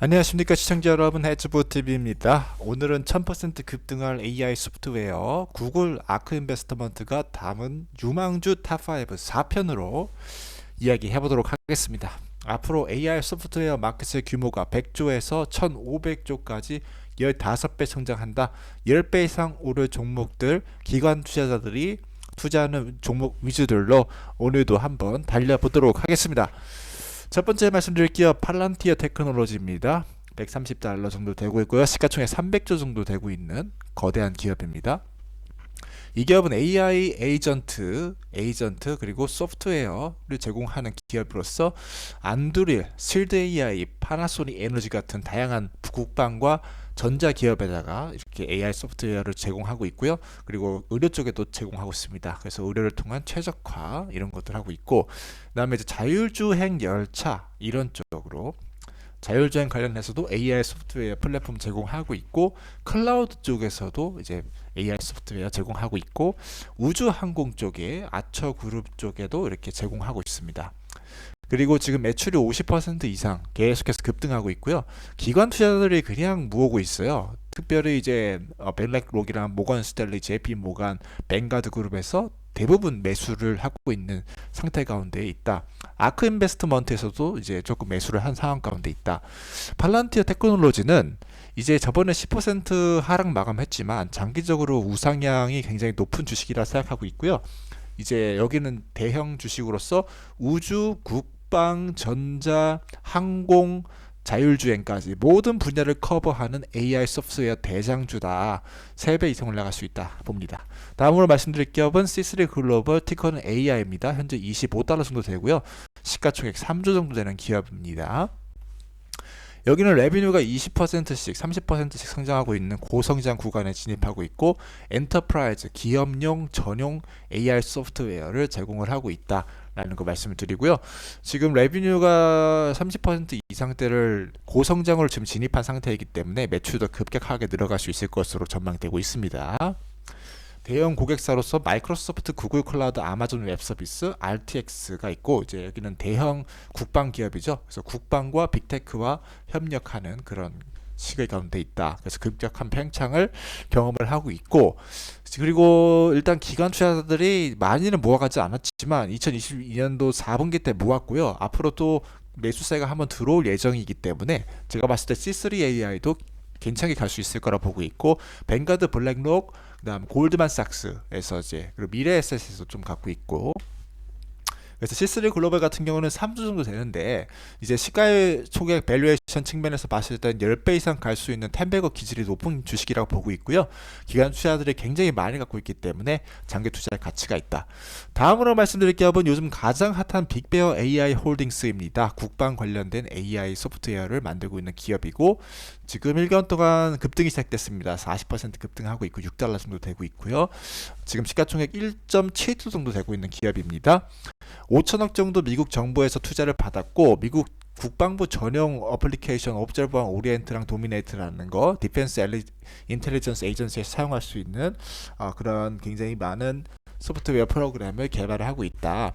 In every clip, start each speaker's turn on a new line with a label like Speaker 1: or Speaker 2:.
Speaker 1: 안녕하십니까 시청자 여러분 해즈보TV입니다. 오늘은 1000% 급등할 AI 소프트웨어 구글 아크 인베스트먼트가 담은 유망주 탑5 4편으로 이야기해 보도록 하겠습니다. 앞으로 AI 소프트웨어 마켓의 규모가 100조에서 1500조까지 15배 성장한다. 10배 이상 오를 종목들 기관 투자자들이 투자하는 종목 위주들로 오늘도 한번 달려보도록 하겠습니다. 첫 번째 말씀드릴게요. 팔란티어 테크놀로지입니다. 130달러 정도 되고 있고요. 시가총액 300조 정도 되고 있는 거대한 기업입니다. 이 기업은 AI 에이전트, 에이전트 그리고 소프트웨어를 제공하는 기업으로서 안드릴, 실드 AI, 파나소닉 에너지 같은 다양한 국방과 전자 기업에다가 이렇게 AI 소프트웨어를 제공하고 있고요. 그리고 의료 쪽에도 제공하고 있습니다. 그래서 의료를 통한 최적화 이런 것들 하고 있고, 그다음에 이제 자율주행 열차 이런 쪽으로 자율주행 관련해서도 AI 소프트웨어 플랫폼 제공하고 있고 클라우드 쪽에서도 이제 AI 소프트웨어 제공하고 있고 우주 항공 쪽에 아처 그룹 쪽에도 이렇게 제공하고 있습니다. 그리고 지금 매출이 50% 이상 계속해서 급등하고 있고요. 기관 투자자들이 그냥 모으고 있어요. 특별히 이제 어, 벨렉록이랑 모건 스텔리, JP 모간, 뱅가드 그룹에서 대부분 매수를 하고 있는 상태 가운데 있다. 아크 인베스트먼트에서도 이제 조금 매수를 한 상황 가운데 있다. 팔란티어 테크놀로지는 이제 저번에 10% 하락 마감했지만 장기적으로 우상향이 굉장히 높은 주식이라 생각하고 있고요. 이제 여기는 대형 주식으로서 우주, 국방, 전자, 항공, 자율주행까지 모든 분야를 커버하는 AI 소프트웨어 대장주다. 3배 이상 올라갈 수 있다 봅니다. 다음으로 말씀드릴 기업은 C3 글로벌 티커는 AI입니다. 현재 25달러 정도 되고요. 시가총액 3조 정도 되는 기업입니다. 여기는 레비뉴가 20%씩 30%씩 성장하고 있는 고성장 구간에 진입하고 있고 엔터프라이즈 기업용 전용 AI 소프트웨어를 제공을 하고 있다. 라는 거 말씀을 드리고요. 지금 레비뉴가 30% 이상대를 고성장으로 지금 진입한 상태이기 때문에 매출도 급격하게 늘어갈 수 있을 것으로 전망되고 있습니다. 대형 고객사로서 마이크로소프트, 구글 클라우드, 아마존 웹 서비스, RTX가 있고 이제 여기는 대형 국방 기업이죠. 그래서 국방과 빅테크와 협력하는 그런 시계 가운데 있다. 그래서 급격한 팽창을 경험을 하고 있고 그리고 일단 기관 투자자들이 많이는 모아가지 않았지만 2022년도 4분기 때 모았고요. 앞으로 또 매수세가 한번 들어올 예정이기 때문에 제가 봤을 때 C3AI도 괜찮게 갈 수 있을 거라 보고 있고 뱅가드 블랙록 그다음 골드만삭스에서 이제 그리고 미래에셋에서 좀 갖고 있고 그래서 C3 글로벌 같은 경우는 3주 정도 되는데 이제 시가의 총액 밸류에이션 측면에서 봤을 땐 10배 이상 갈 수 있는 텐베거 기질이 높은 주식이라고 보고 있고요. 기관 투자들이 굉장히 많이 갖고 있기 때문에 장기 투자의 가치가 있다. 다음으로 말씀드릴 기업은 요즘 가장 핫한 빅베어 AI 홀딩스입니다. 국방 관련된 AI 소프트웨어를 만들고 있는 기업이고 지금 1개월 동안 급등이 시작됐습니다. 40% 급등하고 있고 6달러 정도 되고 있고요. 지금 시가총액 1.7조 정도 되고 있는 기업입니다. 5천억 정도 미국 정부에서 투자를 받았고 미국 국방부 전용 어플리케이션 옵저버 오리엔트랑 도미네이트라는 거 디펜스 엘리 인텔리전스 에이전시에 사용할 수 있는 어, 그런 굉장히 많은 소프트웨어 프로그램을 개발을 하고 있다.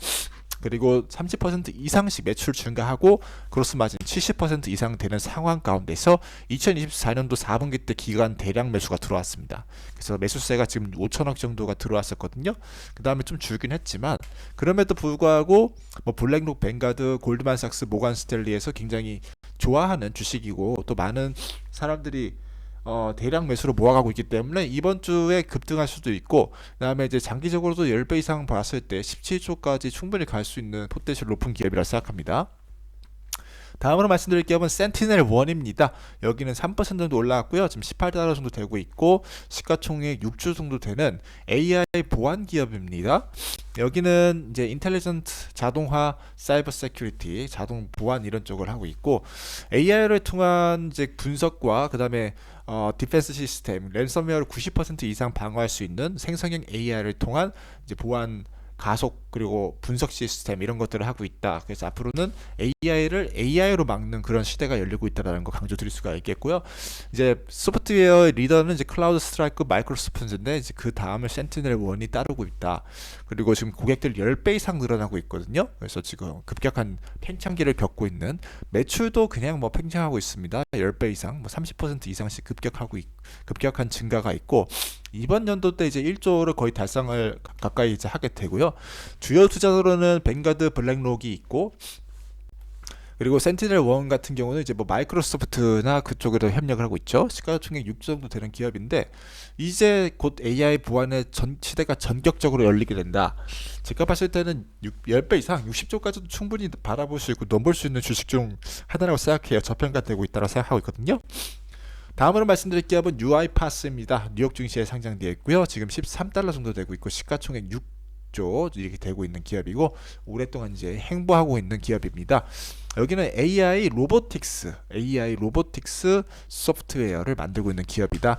Speaker 1: 그리고 30% 이상씩 매출 증가하고 그로스 마진 70% 이상 되는 상황 가운데서 2024년도 4분기 때 기간 대량 매수가 들어왔습니다. 그래서 매수세가 지금 5천억 정도가 들어왔었거든요. 그 다음에 좀 줄긴 했지만 그럼에도 불구하고 뭐 블랙록, 뱅가드, 골드만삭스, 모간 스텔리에서 굉장히 좋아하는 주식이고 또 많은 사람들이 어, 대량 매수로 모아가고 있기 때문에 이번 주에 급등할 수도 있고 그다음에 이제 장기적으로도 10배 이상 봤을 때 17조까지 충분히 갈 수 있는 포텐셜 높은 기업이라 생각합니다. 다음으로 말씀드릴 기업은 센티넬 1입니다. 여기는 3% 정도 올라왔고요. 지금 18달러 정도 되고 있고 시가총액 6조 정도 되는 AI 보안 기업입니다. 여기는 이제 인텔리전트 자동화 사이버 세큐리티 자동 보안 이런 쪽을 하고 있고 AI를 통한 이제 분석과 그다음에 어, 디펜스 시스템 랜섬웨어를 90% 이상 방어할 수 있는 생성형 AI를 통한 이제 보안 가속 그리고 분석 시스템 이런 것들을 하고 있다. 그래서 앞으로는 AI를 AI로 막는 그런 시대가 열리고 있다라는 거 강조드릴 수가 있겠고요. 이제 소프트웨어 리더는 이제 클라우드 스트라이크 마이크로소프트인데 이제 그 다음을 센티넬 원이 따르고 있다. 그리고 지금 고객들 10배 이상 늘어나고 있거든요. 그래서 지금 급격한 팽창기를 겪고 있는 매출도 그냥 뭐 팽창하고 있습니다. 10배 이상, 뭐 30% 이상씩 급격하고 있, 급격한 증가가 있고 이번 연도 때 이제 1조를 거의 달성을 가- 가까이 이제 하게 되고요. 주요 투자로는 뱅가드 블랙록이 있고 그리고 센티넬 원 같은 경우는 이제 뭐 마이크로소프트나 그쪽에도 협력을 하고 있죠. 시가총액 6조 정도 되는 기업인데 이제 곧 AI 보안의 전 시대가 전격적으로 열리게 된다. 제가 봤을 때는 6, 10배 이상 60조까지도 충분히 바라볼 수 있고 넘볼 수 있는 주식 중 하나라고 생각해요. 저평가되고 있다고 생각하고 있거든요. 다음으로 말씀드릴 기업은 UiPath입니다. 뉴욕 증시에 상장되어 있고요. 지금 13달러 정도 되고 있고 시가총액 6조 이렇게 되고 있는 기업이고 오랫동안 이제 행보하고 있는 기업입니다. 여기는 AI 로보틱스, AI 로보틱스 소프트웨어를 만들고 있는 기업이다.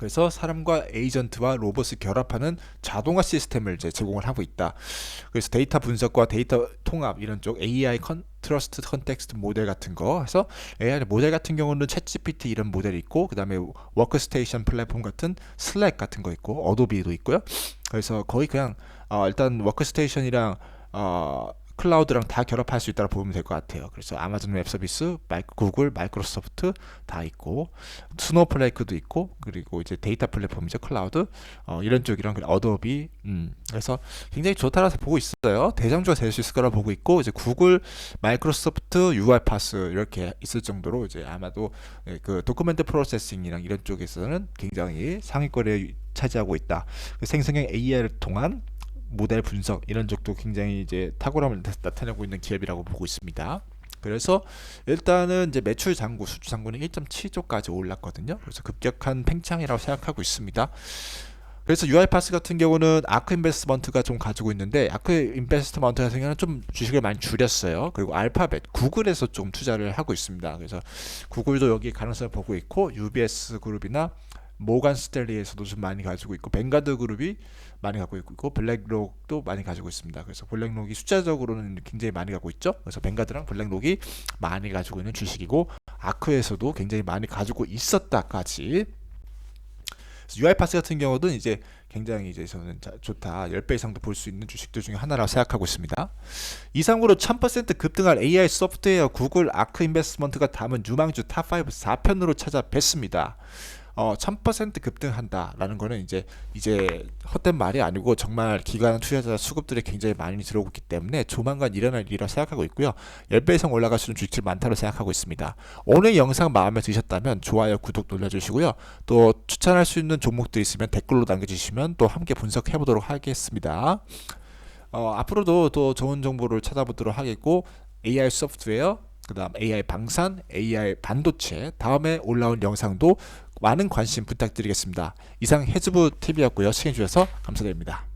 Speaker 1: 그래서 사람과 에이전트와 로봇을 결합하는 자동화 시스템을 이제 제공을 하고 있다. 그래서 데이터 분석과 데이터 통합 이런 쪽 AI 컨 트러스트 컨텍스트 모델 같은 거 해서 AI 모델 같은 경우는 챗GPT 이런 모델이 있고 그다음에 워크스테이션 플랫폼 같은 슬랙 같은 거 있고 어도비도 있고요. 그래서 거의 그냥 어, 일단 워크스테이션이랑 어, 클라우드랑 다 결합할 수 있다고 보면 될 것 같아요. 그래서 아마존 웹 서비스, 구글, 마이크로소프트 다 있고 스노우플레이크도 있고 그리고 이제 데이터 플랫폼이죠 클라우드 어, 이런 쪽이랑 어도비 음, 그래서 굉장히 좋다라서 보고 있어요. 대장주가 될 수 있을 거라 보고 있고 이제 구글, 마이크로소프트, UiPath 이렇게 있을 정도로 이제 아마도 예, 그 도큐멘트 프로세싱이랑 이런 쪽에서는 굉장히 상위권에 차지하고 있다. 그 생성형 AI를 통한 모델 분석 이런 쪽도 굉장히 이제 탁월함을 나- 나타내고 있는 기업이라고 보고 있습니다. 그래서 일단은 이제 매출 잔고 수주 잔고는 1.7조까지 올랐거든요. 그래서 급격한 팽창이라고 생각하고 있습니다. 그래서 UiPath 같은 경우는 아크 인베스트먼트가 좀 가지고 있는데 아크 인베스트먼트 같은 경우는 좀 주식을 많이 줄였어요. 그리고 알파벳, 구글에서 좀 투자를 하고 있습니다. 그래서 구글도 여기 가능성을 보고 있고 UBS 그룹이나 모간 스텔리에서도 좀 많이 가지고 있고 뱅가드 그룹이 많이 갖고 있고 블랙록도 많이 가지고 있습니다. 그래서 블랙록이 숫자적으로는 굉장히 많이 갖고 있죠. 그래서 뱅가드랑 블랙록이 많이 가지고 있는 주식이고 아크에서도 굉장히 많이 가지고 있었다까지. UiPath 같은 경우는 이제 굉장히 이제 저는 자- 좋다 10배 이상도 볼 수 있는 주식들 중에 하나라고 생각하고 있습니다. 이상으로 1000% 급등할 AI 소프트웨어 구글 아크 인베스트먼트가 담은 유망주 탑5 4편으로 찾아뵙습니다. 어, 1000% 급등한다라는 거는 이제 이제 헛된 말이 아니고 정말 기관 투자자 수급들이 굉장히 많이 들어오고 있기 때문에 조만간 일어날 일이라 생각하고 있고요. 10배 이상 올라갈 수 있는 주식들 많다고 생각하고 있습니다. 오늘 영상 마음에 드셨다면 좋아요, 구독 눌러주시고요. 또 추천할 수 있는 종목들 있으면 댓글로 남겨주시면 또 함께 분석해 보도록 하겠습니다. 어, 앞으로도 또 좋은 정보를 찾아보도록 하겠고 AI 소프트웨어, 그 다음 AI 방산, AI 반도체 다음에 올라온 영상도 많은 관심 부탁드리겠습니다. 이상 해즈부 TV였고요. 시청해 주셔서 감사드립니다.